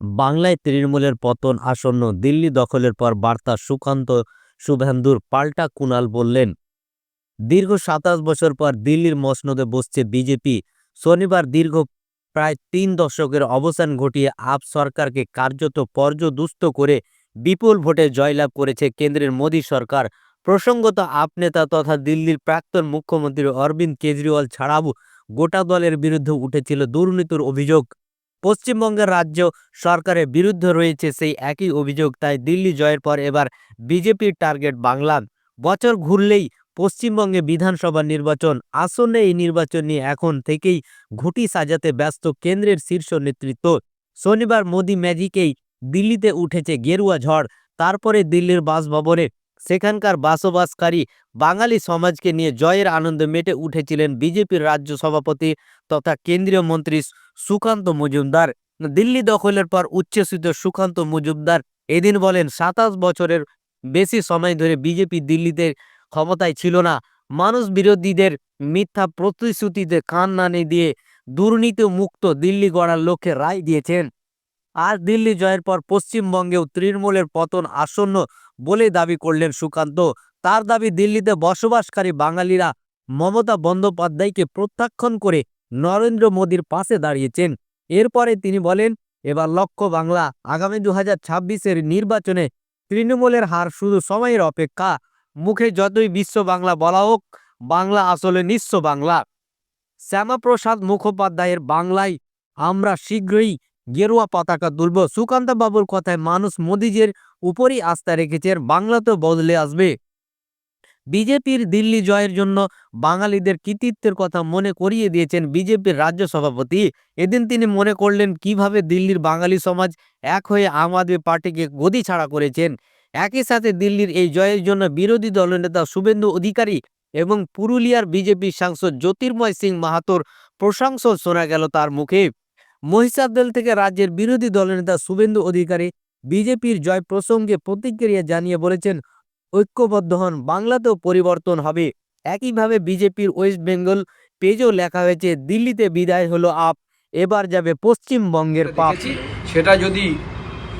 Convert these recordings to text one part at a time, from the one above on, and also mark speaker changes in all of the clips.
Speaker 1: বাংলায় তৃণমূলের পতন আসন্ন দিল্লি দখলের পর বার্তা সুকান্ত শুভেন্দুর পাল্টা কুণাল বললেন, দীর্ঘ সাতাশ বছর পর দিল্লির মসনদে বসছে বিজেপি। শনিবার দীর্ঘ প্রায় তিন দশকের অবসান ঘটিয়ে আপ সরকারকে কার্যত পর্যদুস্ত করে বিপুল ভোটে জয়লাভ করেছে কেন্দ্রের মোদী সরকার। প্রসঙ্গত, আপ নেতা তথা দিল্লির প্রাক্তন মুখ্যমন্ত্রী অরবিন্দ কেজরিওয়াল ছাড়াও গোটা দলের বিরুদ্ধে উঠেছিল দুর্নীতির অভিযোগ। পশ্চিমবঙ্গের রাজ্য সরকারের বিরুদ্ধে রয়েছে সেই একই অভিযোগ। তাই দিল্লি জয়ের পর এবার বিজেপির টার্গেট বাংলা। বছর ঘুরলেই পশ্চিমবঙ্গে বিধানসভা নির্বাচন। আসন্ন এই নির্বাচন নিয়ে এখন থেকেই ঘুঁটি সাজাতে ব্যস্ত কেন্দ্রের শীর্ষ নেতৃত্ব। শনিবার মোদি ম্যাজিকেই দিল্লিতে উঠেছে গেরুয়া ঝড়। তারপরে দিল্লির বাসভবনে সেখানকার বাসবাসকারী বাঙালি সমাজকে নিয়ে জয়ের আনন্দে মেটে উঠেছিলেন বিজেপির রাজ্য সভাপতি তথা কেন্দ্রীয় মন্ত্রী সুকান্ত মজুমদার। দিল্লি দখলের পর উচ্ছ্বসিত সুকান্ত মজুমদার এদিন বলেন, সাতাশ বছরের বেশি সময় ধরে বিজেপি দিল্লিতে ক্ষমতায় ছিল না। মানুষ বিরোধীদের মিথ্যা প্রতিশ্রুতিতে কান নানে দিয়ে দুর্নীতি মুক্ত দিল্লি গড়ার লক্ষ্যে রায় দিয়েছেন। আজ দিল্লি জয়ের পর পশ্চিমবঙ্গেও তৃণমূলের পতন আসন্ন বলে দাবি করলেন সুকান্ত। তার দাবি, দিল্লিতে বসবাসকারী বাঙালিরা মমতা বন্দ্যোপাধ্যায়কে প্রত্যাখ্যান করে নরেন্দ্র মোদীর পাশে দাঁড়িয়েছেন। এরপরে তিনি বলেন, এবার লক্ষ্য বাংলা, আগামী দু হাজার নির্বাচনে তৃণমূলের হার শুধু সময়ের অপেক্ষা। মুখে যতই বিশ্ব বাংলা বলা হোক, বাংলা আসলে নিঃস্ব বাংলা। শ্যামাপ্রসাদ মুখোপাধ্যায়ের বাংলায় আমরা শীঘ্রই গেরুয়া পতাকা তুলব। সুকান্ত বাবুর কথায় মানুষ মোদিজের উপরই আস্থা রেখেছেন বাংলা তো বদলে আসবে। বিজেপির দিল্লি জয়ের জন্য বাঙালিদের কৃতিত্বের কথা মনে করিয়ে দিয়েছেন বিজেপির রাজ্য সভাপতি। এদিন তিনি মনে করলেন, কীভাবে দিল্লির বাঙালি সমাজ এক হয়ে আম আদমি পার্টিকে গদি ছাড়া করেছেন। একই সাথে দিল্লির এই জয়ের জন্য বিরোধী দলনেতা শুভেন্দু অধিকারী এবং পুরুলিয়ার বিজেপি সাংসদ জ্যোতির্ময় সিং মাহাতোর প্রশংসা শোনা গেল তার মুখে। মহিষাদল থেকে রাজ্যের বিরোধী দলনেতা শুভেন্দু অধিকারী বিজেপির জয় প্রসঙ্গে প্রতিক্রিয়া জানিয়ে বলেছেন ঐক্যবদ্ধ হন বাংলাতেও পরিবর্তন হবে। একইভাবে বিজেপির ওয়েস্ট বেঙ্গল পেজও লেখা হয়েছে দিল্লিতে বিদায় হলো আপ এবার যাবে পশ্চিমবঙ্গের পাপ।
Speaker 2: সেটা যদি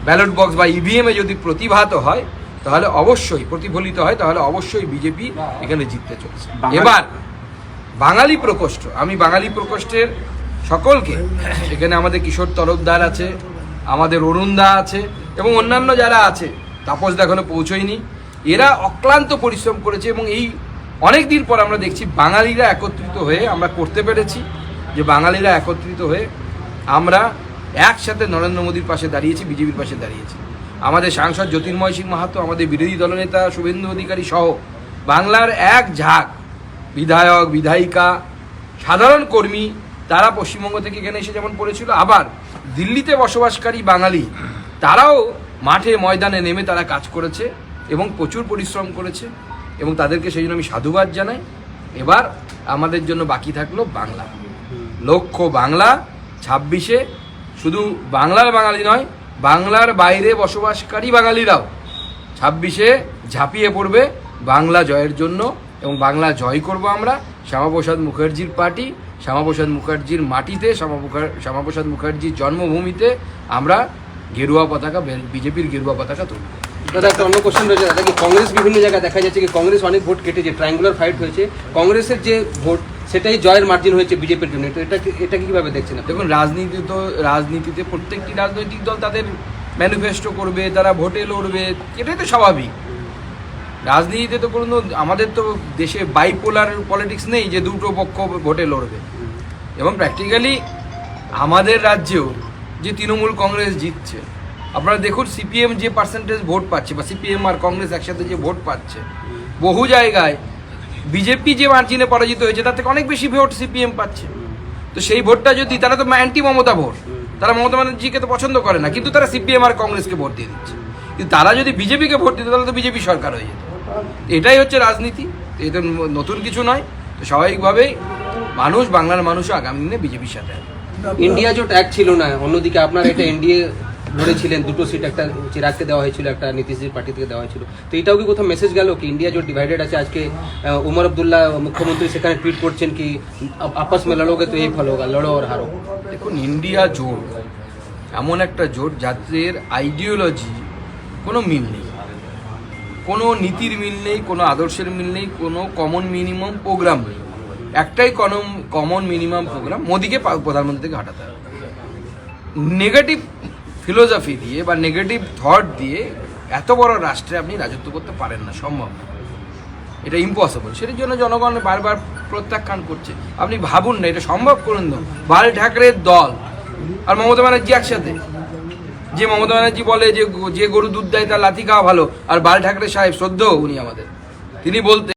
Speaker 2: ব্যালট বক্স বা ইভিএম এ যদি প্রতিভাত হয় তাহলে অবশ্যই প্রতিফলিত হয় তাহলে অবশ্যই বিজেপি এখানে জিততে চলেছে। এবার বাঙালি প্রকোষ্ঠ আমি বাঙালি প্রকোষ্ঠের সকলকে। এখানে আমাদের কিশোর তরফদার আছে, আমাদের অরুণদা আছে এবং অন্যান্য যারা আছে তাপসদা এখনও পৌঁছয়নি। এরা অক্লান্ত পরিশ্রম করেছে এবং এই অনেক দিন পর আমরা দেখছি বাঙালিরা একত্রিত হয়ে আমরা করতে পেরেছি, যে বাঙালিরা একত্রিত হয়ে আমরা একসাথে নরেন্দ্র মোদীর পাশে দাঁড়িয়েছি, বিজেপির পাশে দাঁড়িয়েছি। আমাদের সাংসদ জ্যোতির্ময় সিং মাহাতো, আমাদের বিরোধী দলনেতা শুভেন্দু অধিকারী সহ বাংলার এক ঝাঁক, বিধায়ক, বিধায়িকা, সাধারণ কর্মী তারা পশ্চিমবঙ্গ থেকে এখানে এসে যেমন পড়েছিল, আবার দিল্লিতে বসবাসকারী বাঙালি, তারাও মাঠে ময়দানে নেমে তারা কাজ করেছে এবং প্রচুর পরিশ্রম করেছে এবং তাদেরকে সেই জন্য আমি সাধুবাদ জানাই। এবার আমাদের জন্য বাকি থাকল বাংলা। লক্ষ্য বাংলা, ছাব্বিশে শুধু বাংলার বাঙালি নয়, বাংলার বাইরে বসবাসকারী বাঙালিরাও ছাব্বিশে ঝাঁপিয়ে পড়বে। বাংলা জয়ের জন্য এবং বাংলা জয় করব আমরা। শ্যামাপ্রসাদ মুখার্জির পার্টি শ্যামাপ্রসাদ মুখার্জির মাটিতে শ্যামাপ্রসাদ শ্যামাপ্রসাদ মুখার্জির জন্মভূমিতে আমরা গেরুয়া পতাকা বিজেপির গেরুয়া পতাকা তুলব।
Speaker 3: দাদা একটা অন্য কোশ্চেন রয়েছে। দাদা কি কংগ্রেস বিভিন্ন জায়গায় দেখা যাচ্ছে কি কংগ্রেস অনেক ভোট কেটেছে ট্রায়াঙ্গুলার ফাইট হয়েছে। কংগ্রেসের যে ভোট সেটাই জয়ের মার্জিন হয়েছে বিজেপির জন্য। তো এটা এটা কীভাবে দেখছেন?
Speaker 2: দেখুন রাজনীতি তো রাজনীতিতে প্রত্যেকটি রাজনৈতিক দল তাদের ম্যানিফেস্টো করবে তারা ভোটে লড়বে এটাই তো স্বাভাবিক। রাজনীতিতে তো কোনো আমাদের তো দেশে বাইপোলার পলিটিক্স নেই যে দুটো পক্ষ ভোটে লড়বে। এবং প্র্যাকটিক্যালি আমাদের রাজ্যেও যে তৃণমূল কংগ্রেস জিতছে, আপনারা দেখুন সিপিএম যে পার্সেন্টেজ ভোট পাচ্ছে বা সিপিএম আর কংগ্রেস একসাথে যে ভোট পাচ্ছে, বহু জায়গায় বিজেপি যে মার্জিনে পরাজিত হয়েছে, তার থেকে অনেক বেশি ভোট সিপিএম পাচ্ছে। তো সেই ভোটটা যদি তারা তো অ্যান্টি মমতা ভোট, তারা মমতা ব্যানার্জিকে তো পছন্দ করে না, কিন্তু তারা সিপিএম আর কংগ্রেসকে ভোট দিয়ে দিচ্ছে। কিন্তু তারা যদি বিজেপিকে ভোট দিত, তাহলে তো বিজেপি সরকার হয়ে যেত। এটাই হচ্ছে রাজনীতি এটা নতুন কিছু নয়। তো স্বাভাবিকভাবেই মানুষ বাংলার মানুষও আগামী দিনে বিজেপির সাথে
Speaker 3: ইন্ডিয়া জোট এক ছিল না অন্যদিকে আপনার এটা এনডিএ লড়েছিলেন দুটো সিট একটা চিরাগকে দেওয়া হয়েছিল একটা নীতিশজির পার্টি থেকে দেওয়া হয়েছিল। তো এটাও কি কোথাও মেসেজ গেল কি ইন্ডিয়া জোট ডিভাইডেড আছে? আজকে উমর আবদুল্লাহ মুখ্যমন্ত্রী সেখানে টুইট করছেন কি আপ- আপস মে লড়োগে তো এই ফল হোগা লড়ো আর হারো।
Speaker 2: দেখুন ইন্ডিয়া জোট এমন একটা জোট যাদের আইডিওলজি কোনো মিল নেই। কোনো নীতির মিল নেই, কোনো আদর্শের মিল নেই, কোনো কমন মিনিমাম প্রোগ্রাম নেই। একটাই কমন মিনিমাম প্রোগ্রাম মোদিকে প্রধানমন্ত্রী থেকে হাঁটাতে হবে। নেগেটিভ ফিলোসফি দিয়ে বা নেগেটিভ থট দিয়ে এত বড় রাষ্ট্রে আপনি রাজত্ব করতে পারেন না, সম্ভব এটা ইম্পসিবল সেটার জন্য জনগণ বারবার প্রত্যাখ্যান করছে। আপনি ভাবুন না, এটা সম্ভব করুন না বাল ঠাকরের দল আর মমতা ব্যানার্জি একসাথে। যে মমতা ব্যানার্জি বলে যে যে গরু দুধ দেয় তার লাথি খাওয়া ভালো, আর বাল ঠাকরে সাহেব শ্রদ্ধেও উনি আমাদের। তিনি বলতে